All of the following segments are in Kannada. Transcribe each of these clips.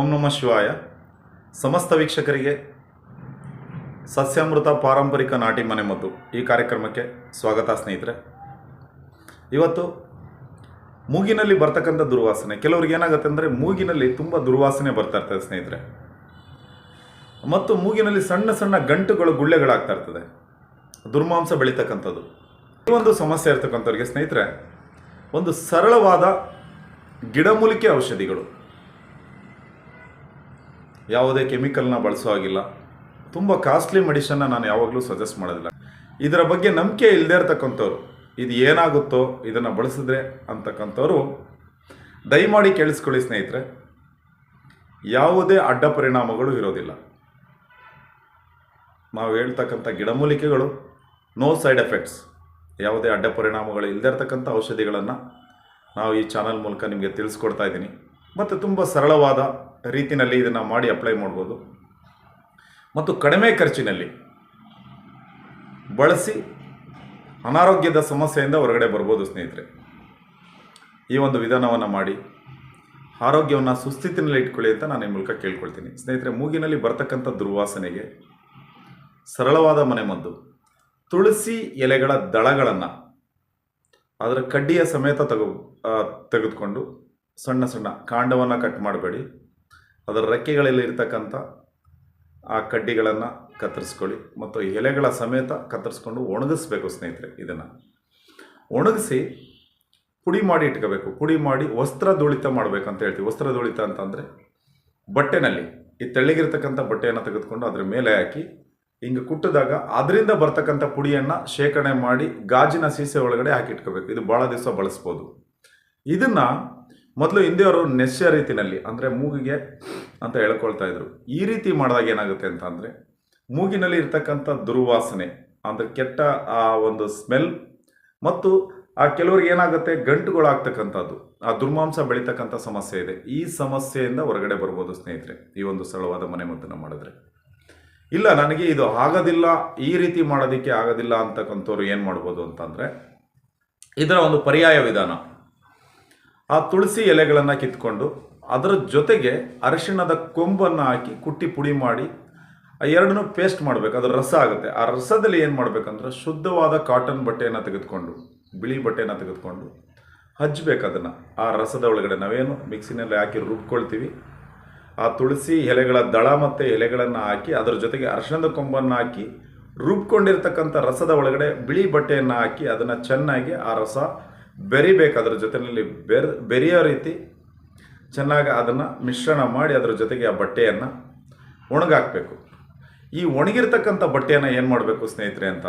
ಓಂ ನಮ ಶಿವಾಯ. ಸಮಸ್ತ ವೀಕ್ಷಕರಿಗೆ ಸಸ್ಯಾಮೃತ ಪಾರಂಪರಿಕ ನಾಟಿ ಮನೆ ಮದ್ದು ಈ ಕಾರ್ಯಕ್ರಮಕ್ಕೆ ಸ್ವಾಗತ ಸ್ನೇಹಿತರೆ. ಇವತ್ತು ಮೂಗಿನಲ್ಲಿ ಬರ್ತಕ್ಕಂಥ ದುರ್ವಾಸನೆ. ಕೆಲವ್ರಿಗೆ ಏನಾಗುತ್ತೆ ಅಂದರೆ ಮೂಗಿನಲ್ಲಿ ತುಂಬ ದುರ್ವಾಸನೆ ಬರ್ತಾ ಇರ್ತದೆ ಸ್ನೇಹಿತರೆ. ಮತ್ತು ಮೂಗಿನಲ್ಲಿ ಸಣ್ಣ ಸಣ್ಣ ಗಂಟುಗಳು, ಗುಳ್ಳೆಗಳಾಗ್ತಾ ಇರ್ತದೆ. ದುರ್ಮಾಂಸ ಬೆಳೀತಕ್ಕಂಥದ್ದು. ಈ ಒಂದು ಸಮಸ್ಯೆ ಇರ್ತಕ್ಕಂಥವ್ರಿಗೆ ಸ್ನೇಹಿತರೆ, ಒಂದು ಸರಳವಾದ ಗಿಡಮೂಲಿಕೆ ಔಷಧಿಗಳು. ಯಾವುದೇ ಕೆಮಿಕಲ್ನ ಬಳಸೋ ಹಾಗಿಲ್ಲ. ತುಂಬ ಕಾಸ್ಟ್ಲಿ ಮೆಡಿಷನ್ನ ನಾನು ಯಾವಾಗಲೂ ಸಜೆಸ್ಟ್ ಮಾಡೋದಿಲ್ಲ. ಇದರ ಬಗ್ಗೆ ನಂಬಿಕೆ ಇಲ್ಲದೆ ಇರ್ತಕ್ಕಂಥವ್ರು, ಇದು ಏನಾಗುತ್ತೋ ಇದನ್ನು ಬಳಸಿದ್ರೆ ಅಂತಕ್ಕಂಥವ್ರು, ದಯಮಾಡಿ ಕೇಳಿಸ್ಕೊಳ್ಳಿ ಸ್ನೇಹಿತರೆ. ಯಾವುದೇ ಅಡ್ಡ ಪರಿಣಾಮಗಳು ಇರೋದಿಲ್ಲ. ನಾವು ಹೇಳ್ತಕ್ಕಂಥ ಗಿಡಮೂಲಿಕೆಗಳು ನೋ ಸೈಡ್ ಎಫೆಕ್ಟ್ಸ್ ಯಾವುದೇ ಅಡ್ಡ ಪರಿಣಾಮಗಳು ಇಲ್ಲದೆ ಇರತಕ್ಕಂಥ ಔಷಧಿಗಳನ್ನು ನಾವು ಈ ಚಾನಲ್ ಮೂಲಕ ನಿಮಗೆ ತಿಳಿಸ್ಕೊಡ್ತಾ ಇದ್ದೀನಿ. ಮತ್ತು ತುಂಬ ಸರಳವಾದ ರೀತಿಯಲ್ಲಿ ಇದನ್ನು ಮಾಡಿ ಅಪ್ಲೈ ಮಾಡ್ಬೋದು. ಮತ್ತು ಕಡಿಮೆ ಖರ್ಚಿನಲ್ಲಿ ಬಳಸಿ ಅನಾರೋಗ್ಯದ ಸಮಸ್ಯೆಯಿಂದ ಹೊರಗಡೆ ಬರ್ಬೋದು ಸ್ನೇಹಿತರೆ. ಈ ಒಂದು ವಿಧಾನವನ್ನು ಮಾಡಿ ಆರೋಗ್ಯವನ್ನು ಸುಸ್ಥಿತಿನಲ್ಲಿ ಇಟ್ಕೊಳ್ಳಿ ಅಂತ ನಾನು ಈ ಮೂಲಕ ಕೇಳ್ಕೊಳ್ತೀನಿ. ಸ್ನೇಹಿತರೆ, ಮೂಗಿನಲ್ಲಿ ಬರ್ತಕ್ಕಂಥ ದುರ್ವಾಸನೆಗೆ ಸರಳವಾದ ಮನೆಮದ್ದು. ತುಳಸಿ ಎಲೆಗಳ ದಳಗಳನ್ನು ಅದರ ಕಡ್ಡಿಯ ಸಮೇತ ತಗೋ ತೆಗೆದುಕೊಂಡು ಸಣ್ಣ ಸಣ್ಣ ಕಾಂಡವನ್ನು ಕಟ್ ಮಾಡಬೇಡಿ. ಅದರ ರೆಕ್ಕೆಗಳಲ್ಲಿ ಇರ್ತಕ್ಕಂಥ ಆ ಕಡ್ಡಿಗಳನ್ನು ಕತ್ತರಿಸ್ಕೊಳ್ಳಿ ಮತ್ತು ಎಲೆಗಳ ಸಮೇತ ಕತ್ತರಿಸ್ಕೊಂಡು ಒಣಗಿಸ್ಬೇಕು ಸ್ನೇಹಿತರೆ ಇದನ್ನು. ಒಣಗಿಸಿ ಪುಡಿ ಮಾಡಿ ಇಟ್ಕೋಬೇಕು. ಪುಡಿ ಮಾಡಿ ವಸ್ತ್ರ ಧೂಳಿತ ಅಂತ ಹೇಳ್ತೀವಿ. ವಸ್ತ್ರ ಧೂಳಿತ ಅಂತಂದರೆ ಬಟ್ಟೆನಲ್ಲಿ ಈ ತೆಳ್ಳಗಿರ್ತಕ್ಕಂಥ ಬಟ್ಟೆಯನ್ನು ತೆಗೆದುಕೊಂಡು ಅದ್ರ ಮೇಲೆ ಹಾಕಿ ಹಿಂಗೆ ಕುಟ್ಟಿದಾಗ ಅದರಿಂದ ಬರ್ತಕ್ಕಂಥ ಪುಡಿಯನ್ನು ಶೇಖರಣೆ ಮಾಡಿ ಗಾಜಿನ ಸೀಸೆ ಒಳಗಡೆ ಹಾಕಿಟ್ಕೋಬೇಕು ಇದು ಭಾಳ ದಿವಸ ಬಳಸ್ಬೋದು. ಇದನ್ನು ಮೊದಲು ಹಿಂದೆಯವರು ನೆಸ್ಯ ರೀತಿನಲ್ಲಿ ಅಂದರೆ ಮೂಗಿಗೆ ಅಂತ ಹೇಳ್ಕೊಳ್ತಾ ಇದ್ರು. ಈ ರೀತಿ ಮಾಡಿದಾಗ ಏನಾಗುತ್ತೆ ಅಂತ ಅಂದರೆ, ಮೂಗಿನಲ್ಲಿ ಇರ್ತಕ್ಕಂಥ ದುರ್ವಾಸನೆ, ಅಂದರೆ ಕೆಟ್ಟ ಆ ಒಂದು ಸ್ಮೆಲ್ ಮತ್ತು ಆ ಕೆಲವ್ರಿಗೆ ಏನಾಗುತ್ತೆ, ಗಂಟುಗಳಾಗ್ತಕ್ಕಂಥದ್ದು, ಆ ದುರ್ಮಾಂಸ ಬೆಳೀತಕ್ಕಂಥ ಸಮಸ್ಯೆ ಇದೆ. ಈ ಸಮಸ್ಯೆಯಿಂದ ಹೊರಗಡೆ ಬರ್ಬೋದು ಸ್ನೇಹಿತರೆ, ಈ ಒಂದು ಸರಳವಾದ ಮನೆಮದ್ದನ್ನು ಮಾಡಿದ್ರೆ. ಇಲ್ಲ, ನನಗೆ ಇದು ಆಗೋದಿಲ್ಲ, ಈ ರೀತಿ ಮಾಡೋದಕ್ಕೆ ಆಗೋದಿಲ್ಲ ಅಂತಕ್ಕಂಥವ್ರು ಏನು ಮಾಡ್ಬೋದು ಅಂತಂದರೆ, ಇದರ ಒಂದು ಪರ್ಯಾಯ ವಿಧಾನ. ಆ ತುಳಸಿ ಎಲೆಗಳನ್ನು ಕಿತ್ಕೊಂಡು ಅದರ ಜೊತೆಗೆ ಅರಿಶಿಣದ ಕೊಂಬನ್ನು ಹಾಕಿ ಕುಟ್ಟಿ ಪುಡಿ ಮಾಡಿ ಆ ಎರಡನ್ನೂ ಪೇಸ್ಟ್ ಮಾಡಬೇಕು. ಅದರ ರಸ ಆಗುತ್ತೆ. ಆ ರಸದಲ್ಲಿ ಏನು ಮಾಡಬೇಕಂದ್ರೆ ಶುದ್ಧವಾದ ಕಾಟನ್ ಬಟ್ಟೆಯನ್ನು ತೆಗೆದುಕೊಂಡು, ಬಿಳಿ ಬಟ್ಟೆಯನ್ನು ತೆಗೆದುಕೊಂಡು ಹಜ್ಬೇಕು ಅದನ್ನು. ಆ ರಸದ ಒಳಗಡೆ ನಾವೇನು ಮಿಕ್ಸಿನಲ್ಲಿ ಹಾಕಿ ರುಬ್ಕೊಳ್ತೀವಿ. ಆ ತುಳಸಿ ಎಲೆಗಳ ದಳ ಮತ್ತು ಎಲೆಗಳನ್ನು ಹಾಕಿ ಅದರ ಜೊತೆಗೆ ಅರಿಶಿಣದ ಕೊಂಬನ್ನು ಹಾಕಿ ರುಬ್ಕೊಂಡಿರ್ತಕ್ಕಂಥ ರಸದ ಒಳಗಡೆ ಬಿಳಿ ಬಟ್ಟೆಯನ್ನು ಹಾಕಿ ಅದನ್ನು ಚೆನ್ನಾಗಿ ಆ ರಸ ಬೆರಿಬೇಕು ಅದರ ಜೊತೆಯಲ್ಲಿ ಬೆರ್, ಬೆರೆಯೋ ರೀತಿ ಚೆನ್ನಾಗಿ ಅದನ್ನು ಮಿಶ್ರಣ ಮಾಡಿ ಅದರ ಜೊತೆಗೆ ಆ ಬಟ್ಟೆಯನ್ನು ಒಣಗಾಕಬೇಕು. ಈ ಒಣಗಿರ್ತಕ್ಕಂಥ ಬಟ್ಟೆಯನ್ನು ಏನು ಮಾಡಬೇಕು ಸ್ನೇಹಿತರೆ ಅಂತ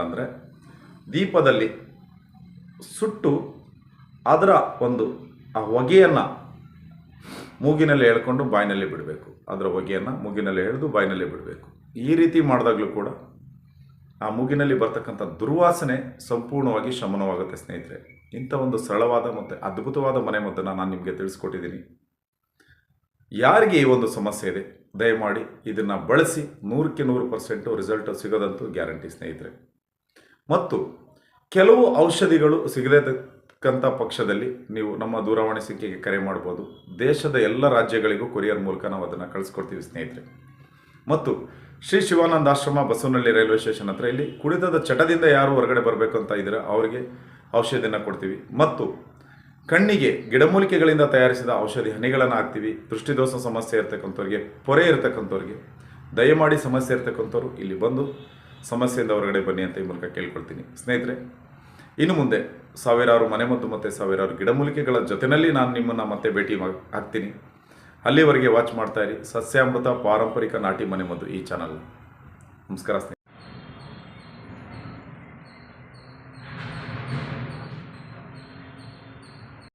ದೀಪದಲ್ಲಿ ಸುಟ್ಟು ಅದರ ಒಂದು ಆ ಹೊಗೆಯನ್ನು ಮೂಗಿನಲ್ಲಿ ಹೇಳ್ಕೊಂಡು ಬಾಯಿನಲ್ಲಿ ಬಿಡಬೇಕು. ಅದರ ಹೊಗೆಯನ್ನು ಮೂಗಿನಲ್ಲಿ ಎಳೆದು ಬಾಯಿನಲ್ಲಿ ಬಿಡಬೇಕು. ಈ ರೀತಿ ಮಾಡಿದಾಗಲೂ ಕೂಡ ಆ ಮೂಗಿನಲ್ಲಿ ಬರ್ತಕ್ಕಂಥ ದುರ್ವಾಸನೆ ಸಂಪೂರ್ಣವಾಗಿ ಶಮನವಾಗುತ್ತೆ, ಸ್ನೇಹಿತರೆ. ಇಂಥ ಒಂದು ಸರಳವಾದ ಮತ್ತು ಅದ್ಭುತವಾದ ಮನೆಮದ್ದನ್ನು ನಾನು ನಿಮಗೆ ತಿಳಿಸ್ಕೊಟ್ಟಿದ್ದೀನಿ. ಯಾರಿಗೆ ಈ ಒಂದು ಸಮಸ್ಯೆ ಇದೆ, ದಯಮಾಡಿ ಇದನ್ನು ಬಳಸಿ ನೂರಕ್ಕೆ ನೂರು ಪರ್ಸೆಂಟು ರಿಸಲ್ಟ್ ಸಿಗೋದಂತೂ ಗ್ಯಾರಂಟಿ ಸ್ನೇಹಿತರೆ. ಮತ್ತು ಕೆಲವು ಔಷಧಿಗಳು ಸಿಗದೇತಕ್ಕಂಥ ಪಕ್ಷದಲ್ಲಿ ನೀವು ನಮ್ಮ ದೂರವಾಣಿ ಸಂಖ್ಯೆಗೆ ಕರೆ ಮಾಡ್ಬೋದು. ದೇಶದ ಎಲ್ಲ ರಾಜ್ಯಗಳಿಗೂ ಕೊರಿಯರ್ ಮೂಲಕ ನಾವು ಅದನ್ನು ಕಳಿಸ್ಕೊಡ್ತೀವಿ, ಸ್ನೇಹಿತರೆ. ಮತ್ತು ಶ್ರೀ ಶಿವಾನಂದ ಆಶ್ರಮ ಬಸವನಹಳ್ಳಿ ರೈಲ್ವೆ ಸ್ಟೇಷನ್ ಹತ್ರ ಇಲ್ಲಿ ಕುಡಿತದ ಚಟದಿಂದ ಯಾರು ಹೊರಗಡೆ ಬರಬೇಕು ಅಂತ ಇದ್ದೀರ ಅವರಿಗೆ ಔಷಧಿಯನ್ನು ಕೊಡ್ತೀವಿ. ಮತ್ತು ಕಣ್ಣಿಗೆ ಗಿಡಮೂಲಿಕೆಗಳಿಂದ ತಯಾರಿಸಿದ ಔಷಧಿ ಹನಿಗಳನ್ನು ಹಾಕ್ತೀವಿ. ದೃಷ್ಟಿದೋಷ ಸಮಸ್ಯೆ ಇರ್ತಕ್ಕಂಥವ್ರಿಗೆ, ಪೊರೆ ಇರತಕ್ಕಂಥವ್ರಿಗೆ, ದಯಮಾಡಿ ಸಮಸ್ಯೆ ಇರ್ತಕ್ಕಂಥವ್ರು ಇಲ್ಲಿ ಬಂದು ಸಮಸ್ಯೆಯಿಂದ ಹೊರಗಡೆ ಬನ್ನಿ ಅಂತ ಈ ಮೂಲಕ ಕೇಳ್ಕೊಳ್ತೀನಿ. ಸ್ನೇಹಿತರೆ, ಇನ್ನು ಮುಂದೆ ಸಾವಿರಾರು ಮನೆಮದ್ದು ಮತ್ತು ಸಾವಿರಾರು ಗಿಡಮೂಲಿಕೆಗಳ ಜೊತೆಯಲ್ಲಿ ನಾನು ನಿಮ್ಮನ್ನು ಮತ್ತೆ ಭೇಟಿ ಆಗ್ತೀನಿ. ಅಲ್ಲಿವರೆಗೆ ವಾಚ್ ಮಾಡ್ತಾ ಇರಿ. ಸಸ್ಯಾಮೃತ ಪಾರಂಪರಿಕ ನಾಟಿ ಮನೆಮದ್ದು ಈ ಚಾನಲ್ ನಮಸ್ಕಾರ